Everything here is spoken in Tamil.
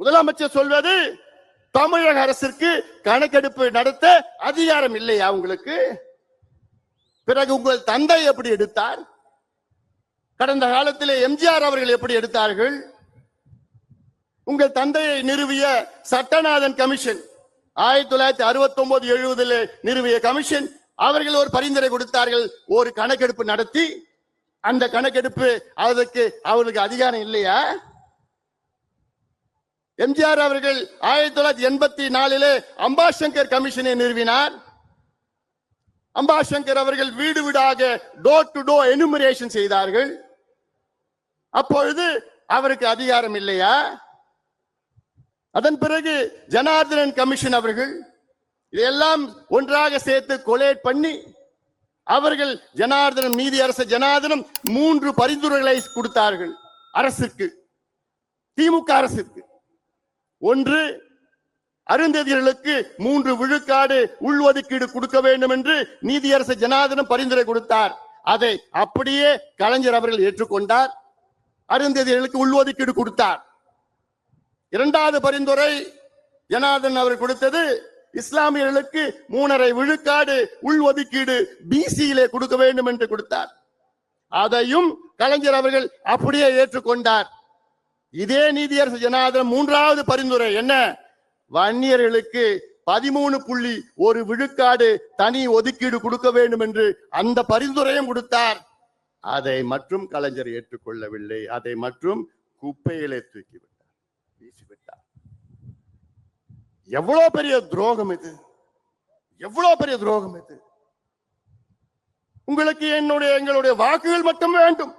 முதலமைச்சர் சொல்வது தமிழக அரசிற்கு கணக்கெடுப்பு நடத்த அதிகாரம் இல்லையா உங்களுக்கு? பிறகு உங்கள் தந்தை எப்படி எடுத்தார்? கடந்த காலத்தில் எம்ஜிஆர் அவர்கள் எப்படி எடுத்தார்கள்? உங்கள் தந்தையை நிறுவிய சட்டநாதன் கமிஷன் ஆயிரத்தி தொள்ளாயிரத்தி அறுபத்தி ஒன்பது எழுபதுல நிறுவிய கமிஷன் அவர்கள் ஒரு பரிந்துரை கொடுத்தார்கள் ஒரு கணக்கெடுப்பு நடத்தி அந்த கணக்கெடுப்பு அதற்கு அவர்களுக்கு அதிகாரம் இல்லையா? எம்ஜிஆர் அவர்கள் ஆயிரத்தி தொள்ளாயிரத்தி எண்பத்தி நாலிலே அம்பாசங்கர் கமிஷனை நிறுவினார். அம்பாசங்கர் அவர்கள் வீடு வீடாக டோர் டு டோர் எனுமரேஷன் செய்தார்கள். அப்பொழுது அவருக்கு அதிகாரம் இல்லையா? அதன் பிறகு ஜனார்தனன் கமிஷன் அவர்கள் இதெல்லாம் ஒன்றாக சேர்த்து கொலேட் பண்ணி அவர்கள் ஜனார்தனம் நீதி அரசு ஜனார்தனம் மூன்று பரிந்துரைகளை கொடுத்தார்கள் அரசுக்கு திமுக அரசுக்கு. ஒன்று அருந்ததியர்களுக்கு மூன்று விழுக்காடு உள்ஒதுக்கீடு கொடுக்க வேண்டும் என்று நீதியரசு ஜனாதனம் பரிந்துரை கொடுத்தார். அதை அப்படியே கலைஞர் அவர்கள் ஏற்றுக்கொண்டார். அருந்ததியர்களுக்கு உள்ஒதுக்கீடு கொடுத்தார். இரண்டாவது பரிந்துரை ஜனாதன் அவர் கொடுத்தது இஸ்லாமியர்களுக்கு மூணரை விழுக்காடு உள்ஒதுக்கீடு பிசியிலே கொடுக்க வேண்டும் என்று கொடுத்தார். அதையும் கலைஞர் அவர்கள் அப்படியே ஏற்றுக்கொண்டார். இதே நீதியரசு ஜனார்தன் மூன்றாவது பரிந்துரை என்ன? வன்னியர்களுக்கு பதிமூணு புள்ளி ஒரு விழுக்காடு தனி ஒதுக்கீடு கொடுக்க வேண்டும் என்று அந்த பரிந்துரையும் கொடுத்தார். அதை மற்றும் கலைஞர் ஏற்றுக்கொள்ளவில்லை. அதை மற்றும் குப்பையிலே தூக்கி விட்டார் வீசிவிட்டார். எவ்வளவு பெரிய துரோகம் இது? எவ்வளவு பெரிய துரோகம் இது? உங்களுக்கு என்னுடைய எங்களுடைய வாக்குகள் மட்டும் வேண்டும்.